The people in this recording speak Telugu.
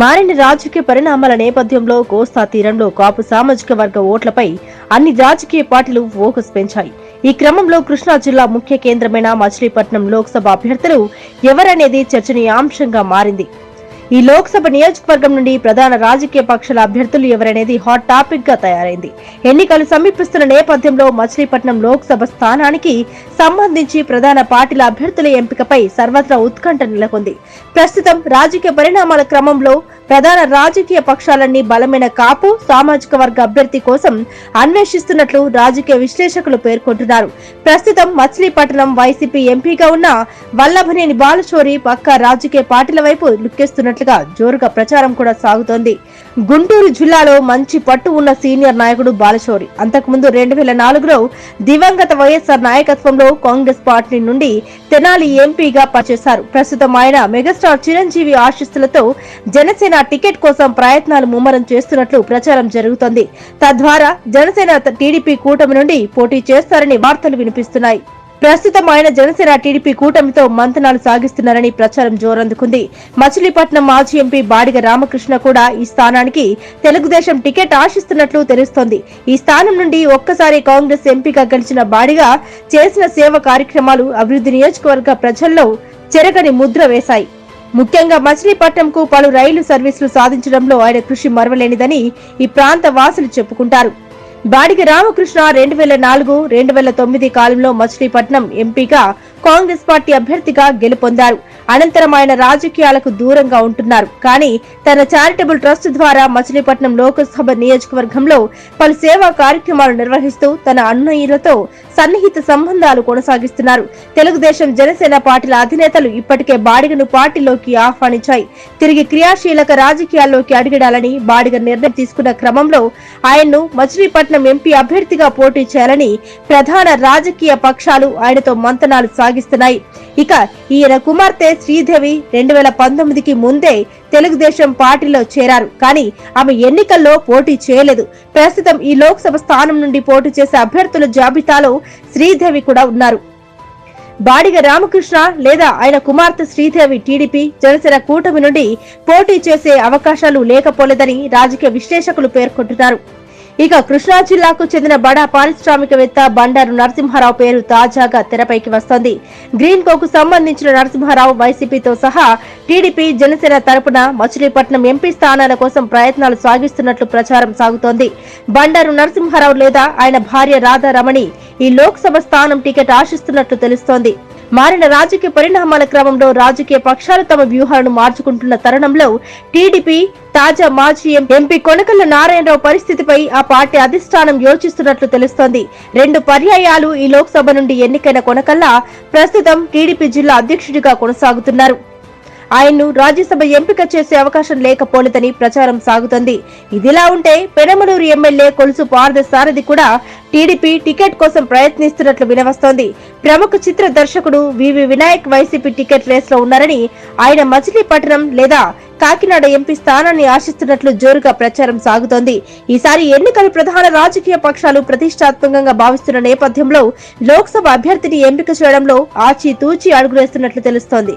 మారిన రాజకీయ పరిణామాల నేపథ్యంలో కోస్తా తీరంలో కాపు సామాజిక వర్గ ఓట్లపై అన్ని రాజకీయ పార్టీలు ఫోకస్ పెంచాయి. ఈ క్రమంలో కృష్ణా జిల్లా ముఖ్య కేంద్రమైన మచిలీపట్నం లోక్సభ అభ్యర్థులు ఎవరనేది చర్చనీయాంశంగా మారింది. ఈ లోక్సభ నియోజకవర్గం నుండి ప్రధాన రాజకీయ పక్షాల అభ్యర్థులు ఎవరనేది హాట్ టాపిక్గా తయారైంది. ఎన్నికలు సమీపిస్తున్న నేపథ్యంలో మచిలీపట్నం లోక్సభ స్థానానికి సంబంధించి ప్రధాన పార్టీల అభ్యర్థుల ఎంపికపై సర్వత్రా ఉత్కంఠ నెలకొంది. ప్రస్తుతం రాజకీయ పరిణామాల క్రమంలో ప్రధాన రాజకీయ పక్షాలన్నీ బలమైన కాపు సామాజిక వర్గ అభ్యర్థి కోసం అన్వేషిస్తున్నట్లు రాజకీయ విశ్లేషకులు పేర్కొంటున్నారు. ప్రస్తుతం మచిలీపట్నం వైసీపీ ఎంపీగా ఉన్న వల్లభనేని బాలచోరి పక్క రాజకీయ పార్టీల వైపు లుక్కేస్తున్నట్లుగా జోరుగా ప్రచారం కూడా సాగుతోంది. గుంటూరు జిల్లాలో మంచి పట్టు ఉన్న సీనియర్ నాయకుడు బాలచోరి అంతకుముందు రెండు వేల నాలుగులో దివంగత వైఎస్ఆర్ నాయకత్వంలో కాంగ్రెస్ పార్టీ నుండి తెనాలి ఎంపీగా పనిచేశారు. ప్రస్తుతం ఆయన మెగాస్టార్ చిరంజీవి ఆశీస్సులతో జనసేన టికెట్ కోసం ప్రయత్నాలు ముమ్మరం చేస్తున్నట్లు ప్రచారం జరుగుతోంది. తద్వారా జనసేన టీడీపీ కూటమి నుండి పోటీ చేస్తారని వార్తలు వినిపిస్తున్నాయి. ప్రస్తుతం ఆయన జనసేన టీడీపీ కూటమితో మంతనాలు సాగిస్తున్నారని ప్రచారం జోరందుకుంది. మచిలీపట్నం మాజీ ఎంపీ బాడిగ రామకృష్ణ కూడా ఈ స్థానానికి తెలుగుదేశం టికెట్ ఆశిస్తున్నట్లు తెలుస్తోంది. ఈ స్థానం నుండి ఒక్కసారి కాంగ్రెస్ ఎంపీగా గెలిచిన బాడిగ చేసిన సేవ కార్యక్రమాలు అభివృద్ధి నియోజకవర్గ ప్రజల్లో చెరగని ముద్ర వేశాయి. ముఖ్యంగా మచిలీపట్నంకు పలు రైలు సర్వీసులు సాధించడంలో ఆయన కృషి మరవలేనిదని ఈ ప్రాంత వాసులు చెప్పుకుంటారు. బాడిగ రామకృష్ణ రెండు వేల నాలుగు రెండు వేల తొమ్మిది కాలంలో మచిలీపట్నం ఎంపీగా కాంగ్రెస్ పార్టీ అభ్యర్థిగా గెలుపొందారు. అనంతరం ఆయన రాజకీయాలకు దూరంగా ఉంటున్నారు. కానీ తన చారిటబుల్ ట్రస్ట్ ద్వారా మచిలీపట్నం లోకసభ నియోజకవర్గంలో పలు సేవా కార్యక్రమాలు నిర్వహిస్తూ తన అన్నయ్యలతో సన్నిహిత సంబంధాలు కొనసాగిస్తున్నారు. తెలుగుదేశం జనసేన పార్టీల అధినేతలు ఇప్పటికే బాడిగను పార్టీలోకి ఆహ్వానించాయి. తిరిగి క్రియాశీలక రాజకీయాల్లోకి అడిగడాలని బాడిగ నిర్ణయం తీసుకున్న క్రమంలో ఆయన్ను మచిలీపట్నం ఎంపీ అభ్యర్థిగా పోటీ చేయాలని ప్రధాన రాజకీయ పక్షాలు ఆయనతో మంతనాలు సాగిస్తున్నాయి. ఇక ఈయన కుమార్తె శ్రీదేవి రెండు వేల పంతొమ్మిదికి ముందే తెలుగుదేశం పార్టీలో చేరారు. కానీ ఆమె ఎన్నికల్లో పోటీ చేయలేదు. ప్రస్తుతం ఈ లోక్సభ స్థానం నుండి పోటీ చేసే అభ్యర్థుల జాబితాలో శ్రీదేవి కూడా ఉన్నారు. బాడిగ రామకృష్ణ లేదా ఆయన కుమార్తె శ్రీదేవి టీడీపీ జనసేన కూటమి నుండి పోటీ చేసే అవకాశాలు లేకపోలేదని రాజకీయ విశ్లేషకులు పేర్కొంటున్నారు. ఇక కృష్ణా జిల్లాకు చెందిన బడా పారిశ్రామికవేత్త బండారు నరసింహారావు పేరు తాజాగా తెరపైకి వస్తోంది. గ్రీన్ కోకు సంబంధించిన నరసింహారావు వైసీపీతో సహా టీడీపీ జనసేన తరపున మచిలీపట్నం ఎంపీ స్థానాల కోసం ప్రయత్నాలు సాగిస్తున్నట్లు ప్రచారం సాగుతోంది. బండారు నరసింహారావు లేదా ఆయన భార్య రాధారమణి ఈ లోక్సభ స్థానం టికెట్ ఆశిస్తున్నట్లు తెలుస్తోంది. మారిన రాజకీయ పరిణామాల క్రమంలో రాజకీయ పక్షాలు తమ వ్యూహాలను మార్చుకుంటున్న తరుణంలో టీడీపీ తాజా మాజీ ఎంపీ కొనకల్ల నారాయణరావు పరిస్థితిపై ఆ పార్టీ అధిష్టానం యోచిస్తున్నట్లు తెలుస్తోంది. రెండు పర్యాయాలు ఈ లోక్సభ నుండి ఎన్నికైన కొనకల్ల ప్రస్తుతం టీడీపీ జిల్లా అధ్యక్షుడిగా కొనసాగుతున్నారు. ఆయన్ను రాజ్యసభ ఎంపిక చేసే అవకాశం లేకపోలేదని ప్రచారం సాగుతోంది. ఇదిలా ఉంటే పెనమలూరు ఎమ్మెల్యే కొలుసు పార్థ సారథి కూడా టీడీపీ టికెట్ కోసం ప్రయత్నిస్తున్నట్లు వినవస్తోంది. ప్రముఖ చిత్ర దర్శకుడు వివి వినాయక్ వైసీపీ టికెట్ రేస్లో ఉన్నారని ఆయన మచిలీపట్నం లేదా కాకినాడ ఎంపీ స్థానాన్ని ఆశిస్తున్నట్లు జోరుగా ప్రచారం సాగుతోంది. ఈసారి ఎన్నికలు ప్రధాన రాజకీయ పక్షాలు ప్రతిష్టాత్మకంగా భావిస్తున్న నేపథ్యంలో లోక్సభ అభ్యర్థిని ఎంపిక చేయడంలో ఆచితూచి అడుగులేస్తున్నట్లు తెలుస్తోంది.